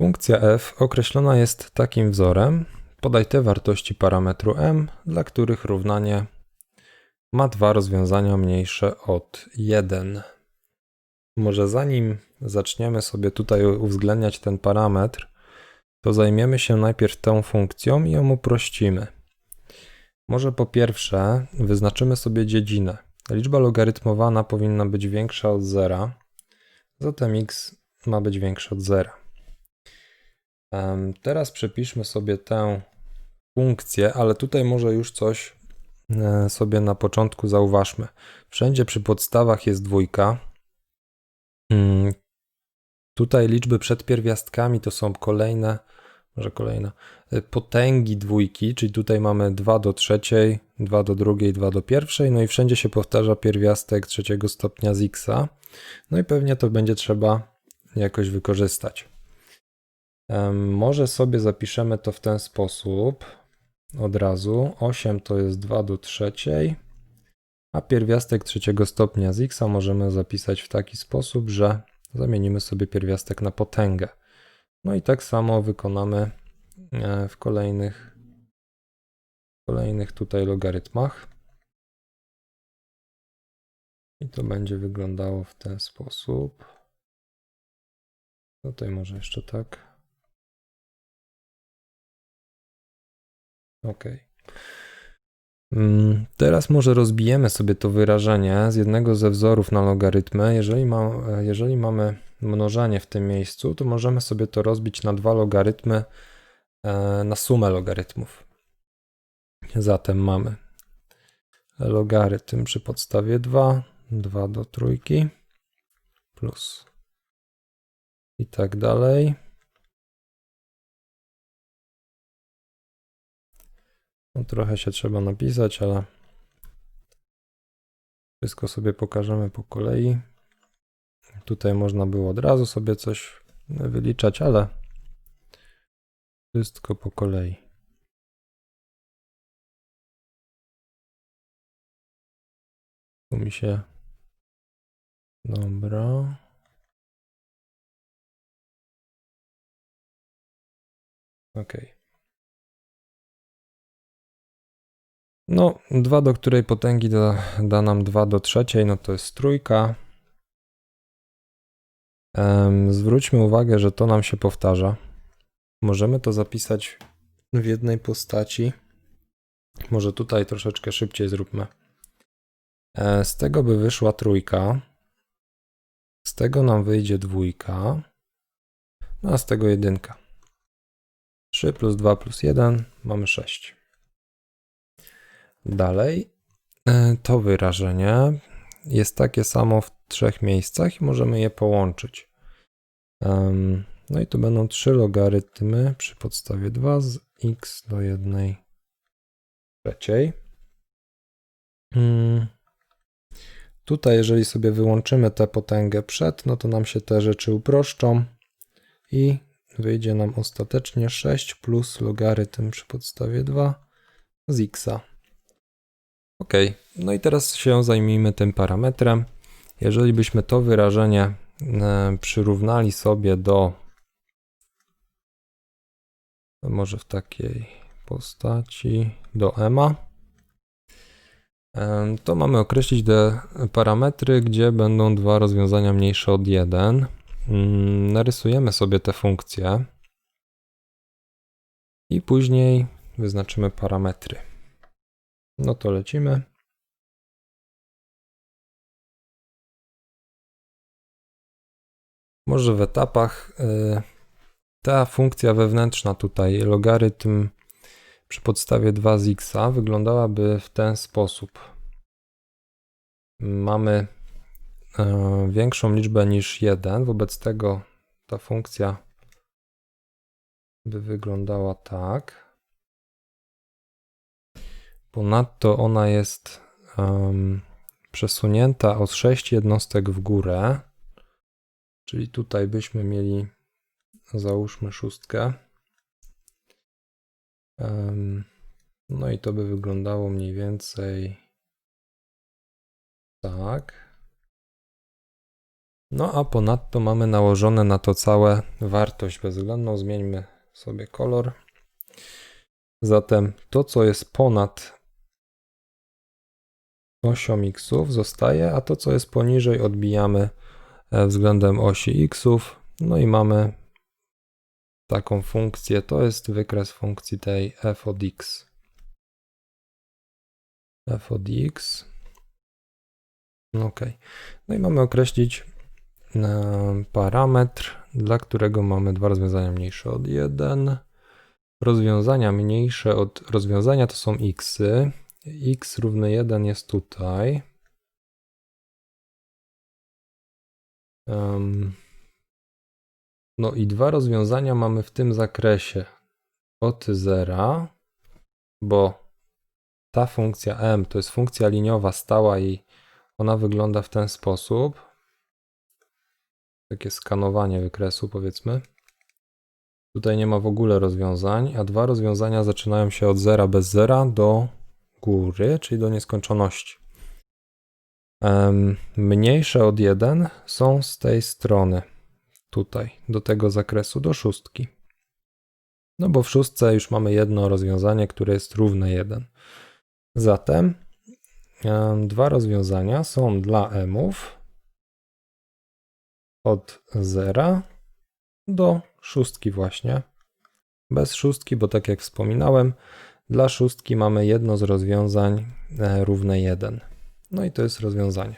Funkcja f określona jest takim wzorem. Podaj te wartości parametru m, dla których równanie ma dwa rozwiązania mniejsze od 1. Może zanim zaczniemy sobie tutaj uwzględniać ten parametr, to zajmiemy się najpierw tą funkcją i ją uprościmy. Może po pierwsze wyznaczymy sobie dziedzinę. Liczba logarytmowana powinna być większa od zera, zatem x ma być większe od zera. Teraz przepiszmy sobie tę funkcję, ale tutaj może już coś e, sobie na początku zauważmy. Wszędzie przy podstawach jest dwójka. Mm, Tutaj liczby przed pierwiastkami to są kolejne, może kolejne, y, potęgi dwójki, czyli tutaj mamy 2 do trzeciej, 2 do drugiej, 2 do pierwszej, no i wszędzie się powtarza pierwiastek trzeciego stopnia z x. No i pewnie to będzie trzeba jakoś wykorzystać. Może sobie zapiszemy to w ten sposób od razu. 8 to jest 2 do trzeciej, a pierwiastek trzeciego stopnia z x możemy zapisać w taki sposób, że zamienimy sobie pierwiastek na potęgę. No i tak samo wykonamy e, w kolejnych, kolejnych tutaj logarytmach. I to będzie wyglądało w ten sposób. Tutaj może jeszcze tak. Ok. Mm, Teraz może rozbijemy sobie to wyrażenie z jednego ze wzorów na logarytmy. Jeżeli, ma, jeżeli mamy mnożenie w tym miejscu, to możemy sobie to rozbić na dwa logarytmy, e, na sumę logarytmów. Zatem mamy logarytm przy podstawie 2, 2 do trójki, plus i tak dalej. No, trochę się trzeba napisać, ale wszystko sobie pokażemy po kolei. Tutaj można było od razu sobie coś wyliczać, ale wszystko po kolei. Tu mi się. Dobra. Okej. No, 2 do której potęgi da, da nam 2 do trzeciej, no to jest trójka. Zwróćmy uwagę, że to nam się powtarza. Możemy to zapisać w jednej postaci. Może tutaj troszeczkę szybciej zróbmy. E, z tego by wyszła trójka. Z tego nam wyjdzie dwójka. No a z tego jedynka. 3 plus 2 plus 1 mamy 6. Dalej, e, to wyrażenie jest takie samo w trzech miejscach i możemy je połączyć. No i to będą trzy logarytmy przy podstawie 2 z x do 1 trzeciej. Mm. Tutaj, jeżeli sobie wyłączymy tę potęgę przed, no to nam się te rzeczy uproszczą i wyjdzie nam ostatecznie 6 plus logarytm przy podstawie 2 z x. Ok, no i teraz się zajmijmy tym parametrem. Jeżeli byśmy to wyrażenie e, przyrównali sobie do może w takiej postaci do ema, e, to mamy określić te parametry, gdzie będą dwa rozwiązania mniejsze od 1. Mm, Narysujemy sobie te funkcje i później wyznaczymy parametry. No to lecimy. Może w etapach y, ta funkcja wewnętrzna tutaj, logarytm przy podstawie 2 z x wyglądałaby w ten sposób. Mamy y, większą liczbę niż 1, wobec tego ta funkcja by wyglądała tak. Ponadto ona jest um, przesunięta o 6 jednostek w górę. Czyli tutaj byśmy mieli, załóżmy szóstkę. Um, no i to by wyglądało mniej więcej tak. No a ponadto mamy nałożone na to całe wartość bezwzględną. Zmieńmy sobie kolor. Zatem to, co jest ponad osią xów zostaje, a to, co jest poniżej odbijamy e, względem osi xów. No i mamy taką funkcję. To jest wykres funkcji tej f od x. f od x. Ok. No i mamy określić e, parametr, dla którego mamy dwa rozwiązania mniejsze od 1. Rozwiązania mniejsze od rozwiązania to są xy. X równy 1 jest tutaj. No i dwa rozwiązania mamy w tym zakresie od zera, bo ta funkcja m to jest funkcja liniowa stała i ona wygląda w ten sposób. Takie skanowanie wykresu, powiedzmy. Tutaj nie ma w ogóle rozwiązań, a dwa rozwiązania zaczynają się od zera bez zera do góry, czyli do nieskończoności. Mniejsze od 1 są z tej strony, tutaj, do tego zakresu, do szóstki. No bo w szóstce już mamy jedno rozwiązanie, które jest równe 1. Zatem dwa rozwiązania są dla mów od zera do szóstki właśnie. Bez szóstki, bo tak jak wspominałem, dla szóstki mamy jedno z rozwiązań e, równe 1. No i to jest rozwiązanie.